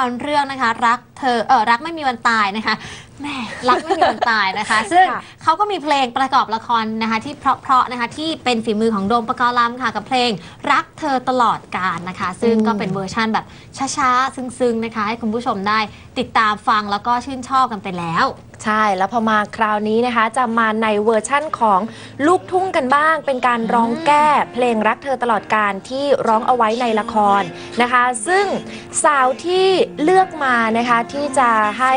ตอนเรื่องนะคะ รักเธอเออรักไม่มีวันตายนะคะแหม่รักไม่มีวันตายนะคะ ซึ่งค่ะเขาก็มีเพลงประกอบละครนะคะ ที่เพราะๆนะคะที่เป็นฝีมือของโดมปกรณ์ลำค่ะกับเพลงรักเธอตลอดกาลนะคะ ซึ่งก็เป็นเวอร์ชั่นแบบช้าๆซึ้งๆนะคะ ให้คุณผู้ชมได้ติดตามฟังแล้วก็ชื่นชอบกันไปแล้ว ใช่แล้วพอมาคราวนี้นะคะ จะมาในเวอร์ชั่นของลูกทุ่งกันบ้าง เป็นการร้องแก้เพลงรักเธอตลอดการที่ร้องเอาไว้ในละครนะคะ ซึ่งสาวที่เลือกมานะคะที่จะให้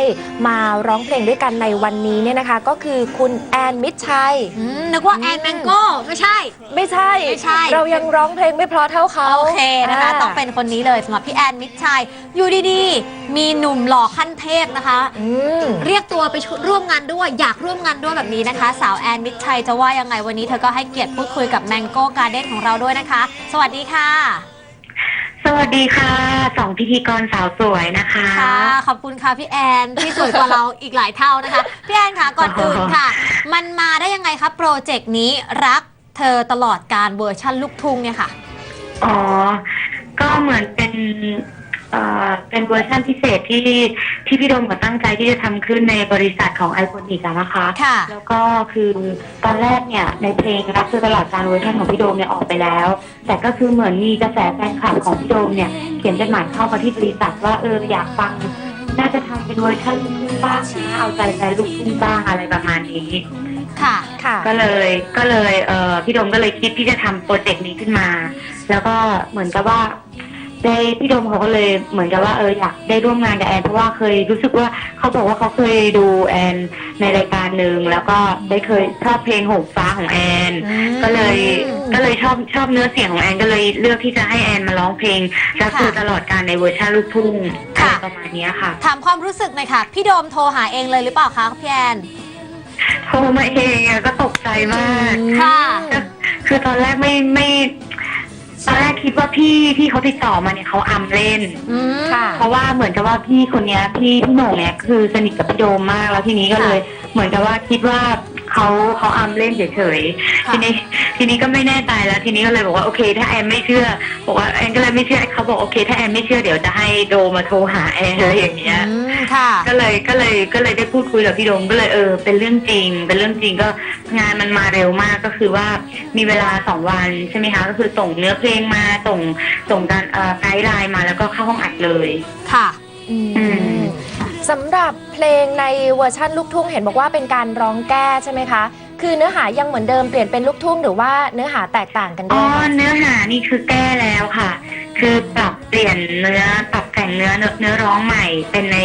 มาร้องเพลงด้วยกันในวันนี้เนี่ยนะคะ ก็คือคุณแอนมิตรชัย อืมนึกว่าแอนแมงโก้ไม่ใช่ ไม่ใช่ ไม่ใช่ เรายังร้องเพลงไม่เพราะเท่าเขาโอเคนะคะาต้องเป็นคนนี้เลยสำหรับพี่แอนมิตรชัยอยู่ดีๆมีหนุ่มหล่อขั้นเทพนะคะ อืม เรียกตัวไปร่วมงานด้วย อยากร่วมงานด้วยแบบนี้นะคะ สาวแอนมิตรชัยจะว่ายังไงวันนี้เธอก็ให้เกียรติพูดคุยกับแมงโก้การ์เด้นของเราด้วยนะคะ สวัสดีค่ะ สวัสดีค่ะสองพิธีกรสาวสวยนะคะ ค่ะ ขอบคุณค่ะพี่แอนที่สวยกว่าเราอีกหลายเท่านะคะ พี่แอนค่ะก่อนอื่นค่ะ มันมาได้ยังไงคะโปรเจกต์นี้รักเธอตลอดการเวอร์ชั่นลูกทุ่งเนี่ยค่ะ อ๋อ ก็เหมือนเป็น เอ่อเป็นเวอร์ชันพิเศษที่ที่พี่โดมก็ตั้งใจที่จะทำขึ้นในบริษัทของไอคอนิกนะคะ ค่ะ แล้วก็คือตอนแรกเนี่ยในเพลงรักเธอตลอดการเวอร์ชันของพี่โดมเนี่ยออกไปแล้ว แต่ก็คือเหมือนมีกระแสแฟนคลับของพี่โดมเนี่ยเขียนจดหมายเข้ามาที่บริษัทว่าเอออยากฟังน่าจะทำเป็นเวอร์ชันลูกทุ่งบ้างนะเอาใจแฟนลูกทุ่งบ้างอะไรประมาณนี้ ค่ะ ค่ะ ก็เลยก็เลยเออพี่โดมก็เลยคิดที่จะทำโปรเจกต์นี้ขึ้นมา แล้วก็เหมือนกับว่า ได้พี่โดมเขาก็เลยเหมือนกับว่าเอออยากได้ร่วมงานกับแอนเพราะว่าเคยรู้สึกว่าเขาบอกว่าเขาเคยดูแอนในรายการหนึ่งแล้วก็ได้เคยชอบเพลงหกฟ้าของแอน อืม ก็เลยก็เลยชอบชอบเนื้อเสียงของแอนก็เลยเลือกที่จะให้แอนมาร้องเพลงรักเธอตลอดการในเวอร์ชันลูกทุ่งอะไรประมาณเนี้ยค่ะถามความรู้สึกหน่อยค่ะ พี่โดมโทรหาเองเลยหรือเปล่าคะพี่แอน โทรมาเองอะก็ตกใจมาก ค่ะก็คือตอนแรกไม่ไม่ ตอนแรกคิดว่าพี่พี่เขาติดต่อมาเนี่ยเขาอำเล่น อืมค่ะ เพราะว่าเหมือนกับว่าพี่คนเนี้ยพี่พี่โหน่งเนี่ยคือสนิทกับพี่โดมมากแล้วทีนี้ก็เลย เหมือนกับว่าคิดว่าเขาเขาอำเล่นเฉยๆค่ะทีนี้ทีนี้ก็ไม่แน่ใจแล้ว ทีนี้ก็เลยบอกว่าโอเค ถ้าแอนไม่เชื่อบอกว่าแอนก็เลยไม่เชื่อเขาบอกโอเค ถ้าแอนไม่เชื่อเดี๋ยวจะให้โดมมาโทรหาแอนอะไรอย่างเงี้ย อืม ค่ะ ก็เลยก็เลยก็เลยได้พูดคุยกับพี่โดมก็เลยเออ เป็นเรื่องจริง เป็นเรื่องจริงก็งานมันมาเร็วมากก็คือว่ามีเวลาสองวันใช่ไหมคะก็คือส่งเนื้อเพลงมาส่งส่งการเอ่อไกด์ไลน์มาแล้วก็เข้าห้องอัดเลยค่ะ อืมอืมสำหรับเพลงในเวอร์ชั่นลูกทุ่งเห็นบอกว่าเป็นการร้องแก้ใช่ไหมคะ คือเนื้อหายังเหมือนเดิมเปลี่ยนเป็นลูกทุ่งหรือว่าเนื้อหาแตกต่างกันอ๋ด้อวยคะ เนื้อหานี่คือแก้แล้วค่ะ คือปรับเปลี่ยนเนื้อปรับ แต่งเนื้อเนื้อเนื้อร้องใหม่ เป็นใน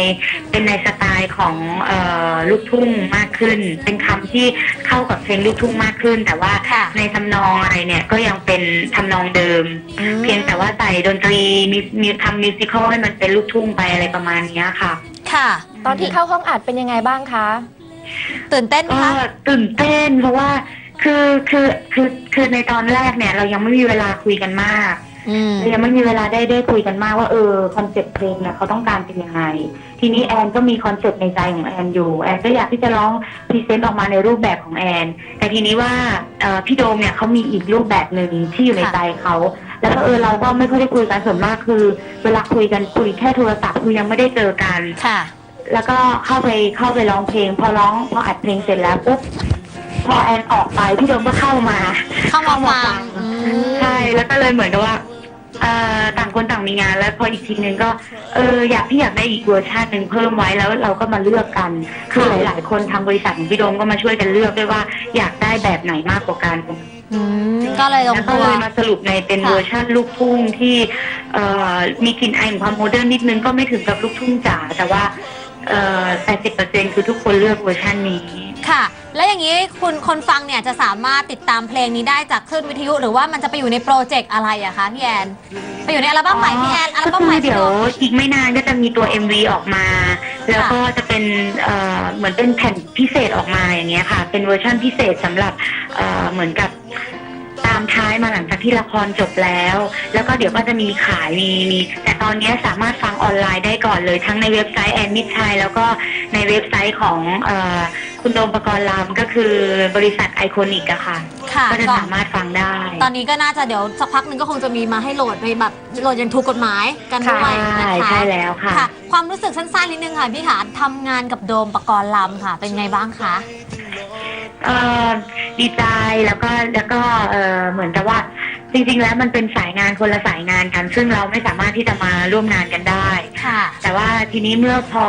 เป็นในสไตล์ของเอ่อลูกทุ่งมากขึ้น เป็นคำที่เข้ากับเพลงลูกทุ่งมากขึ้น แต่ว่าค่ะในทำนองอะไรเนี่ยก็ยังเป็นทำนองเดิมอืมเพียงแต่ว่าใส่ดนตรีมีมีทำมิวสิควลให้มันเป็นลูกทุ่งไปอะไรประมาณเนี้ยค่ะ ค่ะ ตอนที่เข้าห้องอัดเป็นยังไงบ้างคะตื่นเต้นไหมก็คะตื่นเต้นเพราะว่าคือคือคือคือในตอนแรกเนี่ย เรายังไม่มีเวลาคุยกันมากอืม เรายังไม่มีเวลาได้ได้คุยกันมากว่าเออคอนเซ็ปต์เพลงเนี่ยเขาต้องการเป็นยังไง ทีนี้แอนก็มีคอนเซ็ปต์ในใจของแอนอยู่แอนก็อยากที่จะร้องพรีเซนต์ออกมาในรูปแบบของแอน แต่ทีนี้ว่าเอ่อพี่โดมเนี่ยเขามีอีกรูปแบบหนึ่งที่อยู่ในใจเขาแล้วก็เออเราก็ไม่ค่อยได้คุยกันส่วนมากคือ เวลาคุยกันคุยแค่โทรศัพท์คือยังไม่ได้เจอกันค่ะ แล้วก็เข้าไปเข้าไปร้องเพลง พอร้องพออัดเพลงเสร็จแล้วปุ๊บพอแอนออกไปพี่โดมก็เข้ามา เข้ามาฟังอืมใช่แล้วก็เลยเหมือนกับว่า เอ่อต่างคนต่างมีงาน แล้วพออีกทีนึงก็เอออยากพี่อยากได้อีกเวอร์ชันหนึ่งเพิ่มไว้แล้วเราก็มาเลือกกัน คือหลายๆคนทางบริษัทของพี่โดมก็มาช่วยกันเลือกด้วยว่าอยากได้แบบไหนมากกว่ากันอืมก็เลยลงแล้วก็ตัว เลยมาสรุปในเป็นค่ะ เวอร์ชันลูกทุ่งที่เอ่อมีกลิ่นอายของความโมเดิร์นนิดนึงก็ไม่ถึงกับลูกทุ่งจ๋าแต่ว่าเอ่อ80%คือทุกคนเลือกเวอร์ชันนี้ ค่ะ แล้วอย่างนี้คุณคนฟังเนี่ยจะสามารถติดตามเพลงนี้ได้จากคลื่นวิทยุ หรือว่ามันจะไปอยู่ในโปรเจกต์อะไรอะคะพี่แอนไปอยู่ในอัลบั้มใหม่พี่แอนอัลบั้มใหม่ก็คือเดี๋ยวอีกไม่นานก็จะมีตัว MV ออกมา แล้วก็จะเป็นเอ่อเหมือนเป็นแผ่นพิเศษออกมาอย่างเงี้ยค่ะ เป็นเวอร์ชั่นพิเศษสำหรับเอ่อเหมือนกับตามท้ายมาหลังจากที่ละครจบแล้ว แล้วก็เดี๋ยวก็จะมีขายมีมีแต่ตอนนี้สามารถฟังออนไลน์ได้ก่อนเลย ทั้งในเว็บไซต์แอนมิชชัยแล้วก็ในเว็บไซต์ของเออ คุณโดมปกรณ์ลำก็คือบริษัทไอคอนิกอะค่ะ ค่ะก็จะก็สามารถฟังฟังได้ ตอนนี้ก็น่าจะเดี๋ยวสักพักหนึ่งก็คงจะมีมาให้โหลดในแบบโหลดอย่างถูกกฎหมายกันด้วยนะใช่คะใช่แล้วค่ะ ค่ะ ความรู้สึกสั้นๆนิดนึงค่ะพี่ขาทำงานกับโดมปกรณ์ลำค่ะ เป็นไงบ้างคะเอ่อดีใจแล้วก็แล้วก็เออเหมือนกับว่า จริงๆแล้วมันเป็นสายงานคนละสายงานกัน ซึ่งเราไม่สามารถที่จะมาร่วมงานกันได้ ค่ะ แต่ว่าทีนี้เมื่อพอ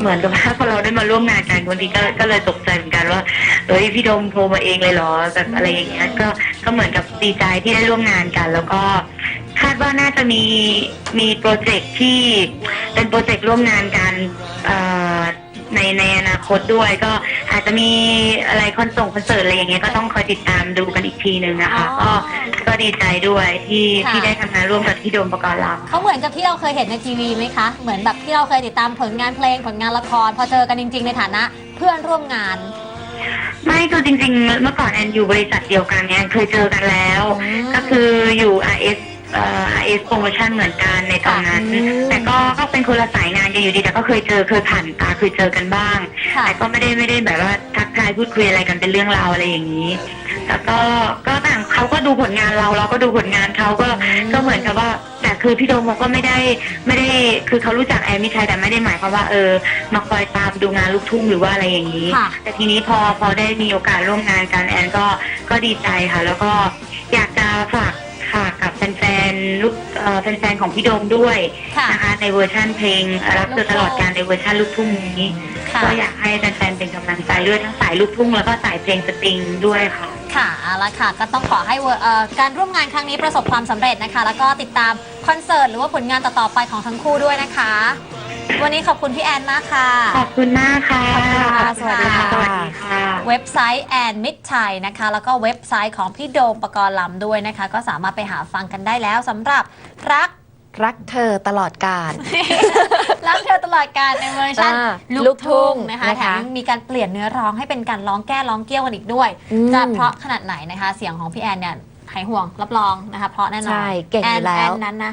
เหมือนกับว่าพอเราได้มาร่วมงานกันบางทีก็ก็เลยตกใจเหมือนกันว่าเอ้ยพี่โดมโทรมาเองเลยเหรอแบบอะไรอย่างเงี้ยก็ก็เหมือนกับดีใจที่ได้ร่วมงานกัน แล้วก็คาดว่าน่าจะมีมีโปรเจกต์ที่เป็นโปรเจกต์ร่วมงานกันเอ่อ ในในอนาคตด้วย ก็อาจจะมีอะไรคอนส่งคอนเสิร์ตอะไรอย่างเงี้ยก็ต้องคอยติดตามดูกันอีกทีนึงนะคะอ๋ก็อก็ดีใจด้วยที่ค่ะ ที่ได้ทำงานร่วมกับพี่โดมประกรณ์ลำ เขาเหมือนกับที่เราเคยเห็นในทีวีไหมคะ เหมือนแบบที่เราเคยติดตามผลงานเพลงผลงานละคร พอเจอกันจริง ๆ ในฐานะเพื่อนร่วมงาน ไม่คือจริงๆ เมื่อก่อนแอนอยู่บริษัทเดียวกันเนี่ยเคยเจอกันแล้ว อืมก็คืออยู่ RS เอ่อ RS Promotion เหมือนกันในตอนนั้นค่ะอืม แต่ก็ก็เป็นคนละสายงานกันอยู่ดีแต่ก็เคยเจอเคยผ่านตาเคยเจอกันบ้าง ค่ะ แต่ก็ไม่ได้ไม่ได้แบบว่าทักทายพูดคุยอะไรกันเป็นเรื่องราวอะไรอย่างนี้ แล้วก็ก็ต่างเขาก็ดูผลงานเราเราก็ดูผลงานเขาก็อืม ก็เหมือนกับว่า แต่คือพี่โดมเขาก็ไม่ได้ไม่ได้คือเขารู้จักแอนมิชัยแต่ไม่ได้หมายความว่าเออมาคอยตามดูงานลูกทุ่งหรือว่าอะไรอย่างนี้ ค่ะ แต่ทีนี้พอพอได้มีโอกาสร่วมงานกันแอนก็ก็ดีใจค่ะ แล้วก็อยากจะฝากฝากกับ แฟนๆลูกเอ่อแฟนๆของพี่โดมด้วยค่ะนะคะในเวอร์ชั่นเพลงรักเธอตลอดการในเวอร์ชันลูกทุ่งนี้ค่ะ ก็อยากให้แฟนๆเป็นกำลังใจด้วยทั้งสายลูกทุ่งแล้วก็สายเพลงสตริงด้วยค่ะ ค่ะเอาละค่ะ ก็ต้องขอให้เวอร์เอ่อการร่วมงานครั้งนี้ประสบความสำเร็จนะคะ แล้วก็ติดตามคอนเสิร์ตหรือว่าผลงานต่อๆไปของทั้งคู่ด้วยนะคะ วันนี้ขอบคุณพี่แอนมากค่ะ ขอบคุณมากค่ะ ขอบคุณค่ะ สวัสดีค่ะสวัสดีค่ะ เว็บไซต์แอนมิดชัยนะคะ แล้วก็เว็บไซต์ของพี่โดมปกรณ์ลำด้วยนะคะ ก็สามารถไปหาฟังกันได้แล้วสำหรับรักรักเธอตลอดกาล รักเธอตลอดการในเวอร์ชันอ่าลูลูกกทุ่ทุ่งงนะคะนะคะแถมยังมีการเปลี่ยนเนื้อร้องให้เป็นการร้องแก้ร้องเกี้ยวกันอีกด้วย อืม จะเพราะขนาดไหนนะคะ เสียงของพี่แอนเนี่ยหายห่วงรับรองนะคะ เพราะแน่นอนใช่เก่งอยู่แนแล้วแอนนั้นนะ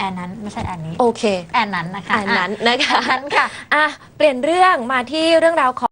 แอนนั้นไม่ใช่แอนนี้โอเค แอนนั้นนะคะอันนั้นนะคะแอนนั้นค่ะ อะ เปลี่ยนเรื่องมาที่เรื่องราวของ